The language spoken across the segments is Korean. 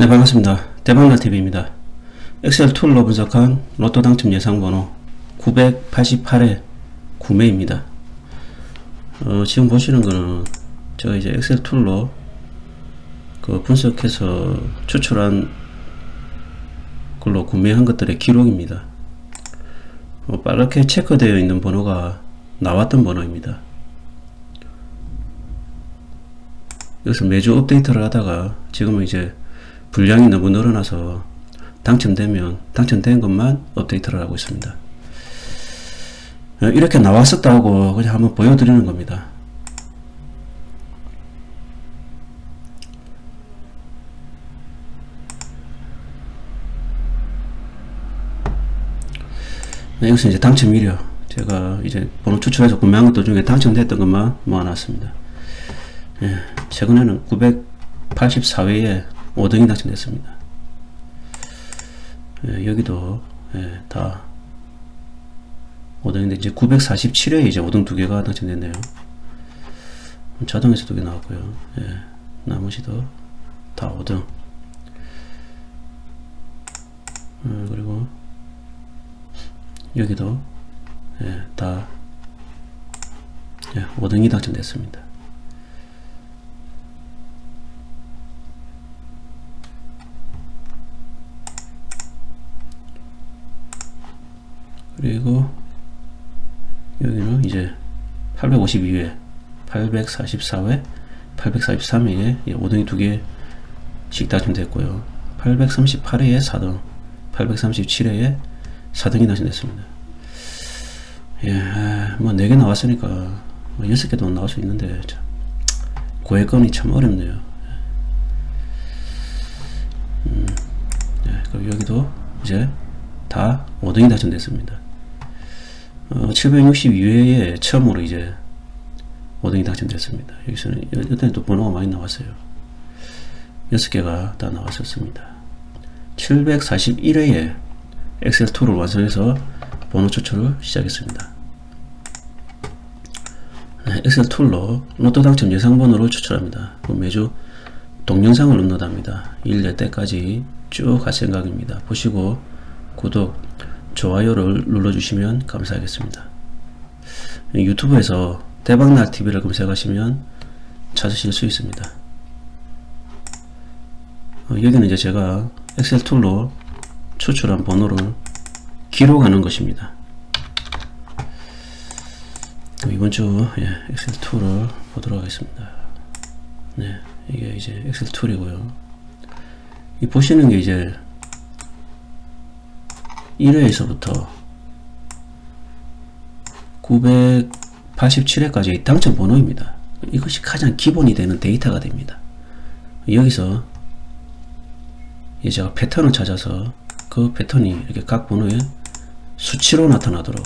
네 반갑습니다. 대박날TV입니다. 엑셀 툴로 분석한 로또 당첨 예상 번호 988의 구매입니다. 어, 지금 보시는 거는 제가 이제 엑셀 툴로 그 분석해서 추출한 걸로 구매한 것들의 기록입니다. 어, 빠르게 체크되어 있는 번호가 나왔던 번호입니다. 여기서 매주 업데이트를 하다가 지금은 이제 분량이 너무 늘어나서 당첨되면 당첨된 것만 업데이트를 하고 있습니다. 어, 이렇게 나왔었다고 그냥 한번 보여드리는 겁니다. 네, 여기서 이제 당첨일이요. 제가 이제 번호 추출해서 구매한 것들 중에 당첨됐던 것만 모아놨습니다. 예, 최근에는 984회에 5등이 당첨됐습니다. 예, 여기도 예, 다 5등인데 이제 947회에 이제 5등 두 개가 당첨됐네요. 자동에서 두 개 나왔고요. 예, 나머지도 다 5등. 음, 그리고 여기도 예, 다 예, 5등이 당첨됐습니다. 그리고 여기는 이제 852회, 844회, 843회에 5등이 두 개씩 당첨됐고요. 838회에 4등, 837회에 4등이 당첨됐습니다. 예, 뭐 4개 나왔으니까 뭐 6개도 나올 수 있는데 참, 고액건이 참 어렵네요. 음, 예, 그리고 여기도 이제 다 5등이 당첨됐습니다. 어, 762회에 처음으로 이제 5등이 당첨됐습니다. 여기서는 이때 또 번호가 많이 나왔어요. 6개가 다 나왔었습니다. 741회에 엑셀2를 완성해서 번호 추출을 시작했습니다. 네, 엑셀 툴로 로또 당첨 예상 번호를 추출합니다. 매주 동영상을 업로드합니다. 1년 때까지 쭉갈 생각입니다. 보시고 구독, 좋아요를 눌러주시면 감사하겠습니다. 유튜브에서 대박날 TV를 검색하시면 찾으실 수 있습니다. 어, 여기는 이제 제가 엑셀 툴로 추출한 번호를 기록하는 것입니다. 이번 주 예, 엑셀 툴을 보도록 하겠습니다. 네, 이게 이제 엑셀 툴이고요. 이 보시는 게 이제 1회에서부터 987회까지 당첨 번호입니다. 이것이 가장 기본이 되는 데이터가 됩니다. 여기서 제가 패턴을 찾아서 그 패턴이 이렇게 각 번호에 수치로 나타나도록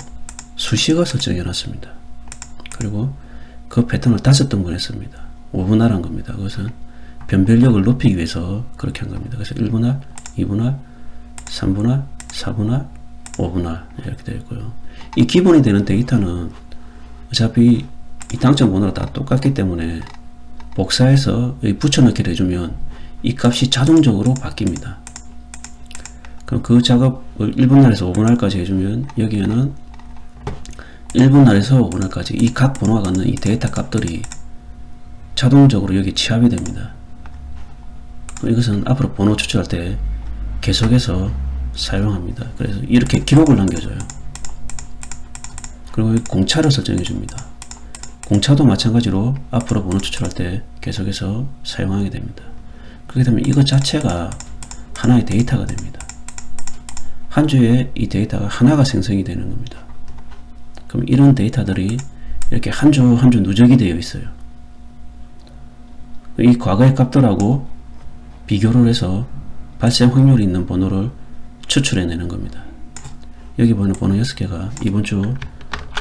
수식을 설정해 놨습니다. 그리고 그 패턴을 다섯 등분 했습니다. 5분할한 겁니다. 그것은 변별력을 높이기 위해서 그렇게 한 겁니다. 그래서 1분할, 2분할, 3분할, 4분할, 5분할 이렇게 되어 있고요. 이 기본이 되는 데이터는 어차피 이 당첨 번호가 다 똑같기 때문에 복사해서 붙여넣기를 해주면 이 값이 자동적으로 바뀝니다. 그럼 그 작업을 1분할에서 5분할까지 해주면 여기에는 1분할에서 5분할까지 이 각 번호가 갖는 이 데이터 값들이 자동적으로 여기 취합이 됩니다. 이것은 앞으로 번호 추출할 때 계속해서 사용합니다. 그래서 이렇게 기록을 남겨줘요. 그리고 공차를 설정해 줍니다. 공차도 마찬가지로 앞으로 번호 추출할 때 계속해서 사용하게 됩니다. 그렇게 되면 이것 자체가 하나의 데이터가 됩니다. 한 주에 이 데이터가 하나가 생성이 되는 겁니다. 그럼 이런 데이터들이 이렇게 한 주 한주 누적이 되어 있어요. 이 과거의 값들하고 비교를 해서 발생 확률이 있는 번호를 추출해내는 겁니다. 여기 보는 번호 6개가 이번 주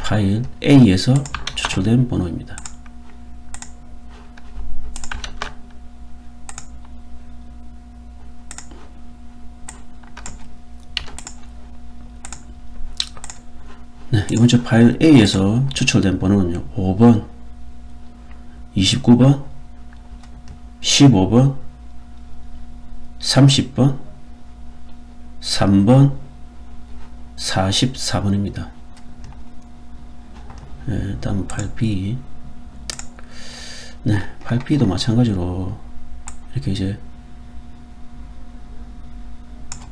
파일 A에서 추출된 번호입니다. 네, 이번 주 파일 A에서 추출된 번호는요. 5번, 29번, 15번, 30번, 3번, 44번입니다. 예, 다음 8B. 네, 8B도 마찬가지로 이렇게 이제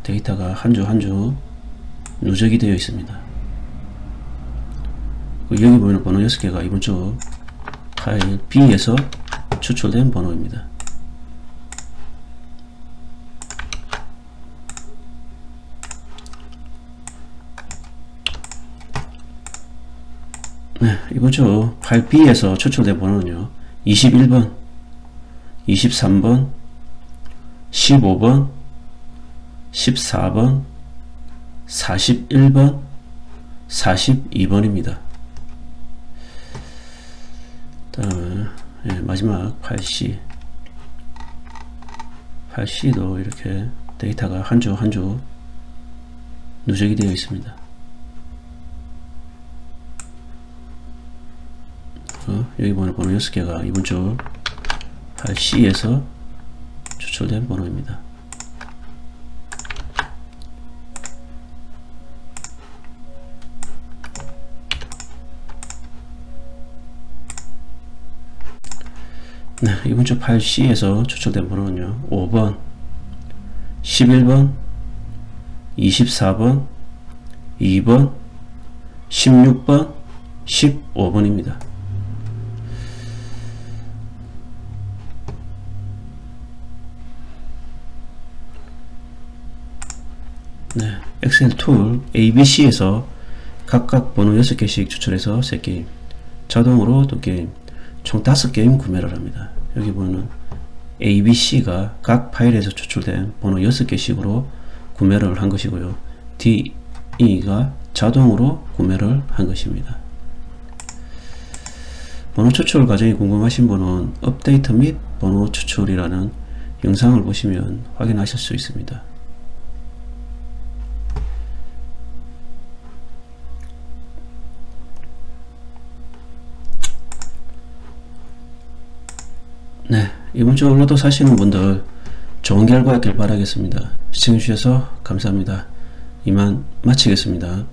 데이터가 한 주 한 주 누적이 되어 있습니다. 그 여기 보이는 번호 6개가 이번 주 파일 B에서 추출된 번호입니다. 이번 주 파일 B에서 추출된 번호는요. 21번, 23번, 15번, 14번, 41번, 42번입니다. 다음에 예, 마지막 8C 8C도 이렇게 데이터가 한 주 한 주 누적이 되어 있습니다. 어, 여기 보는 번호 6개가 이번 주 8C에서 추출된 번호입니다. 네, 이번 주 8C에서 추출된 번호는요. 5번, 11번, 24번, 2번, 16번, 15번입니다. 네, 엑셀 툴 ABC에서 각각 번호 6개씩 추출해서 3게임 자동으로 또 게임 총 5게임 구매를 합니다. 여기 보면 ABC가 각 파일에서 추출된 번호 6개씩으로 구매를 한 것이고요. DE가 자동으로 구매를 한 것입니다. 번호 추출 과정이 궁금하신 분은 업데이트 및 번호 추출이라는 영상을 보시면 확인하실 수 있습니다. 네, 이번 주 로또 사시는 분들 좋은 결과 있길 바라겠습니다. 시청해주셔서 감사합니다. 이만 마치겠습니다.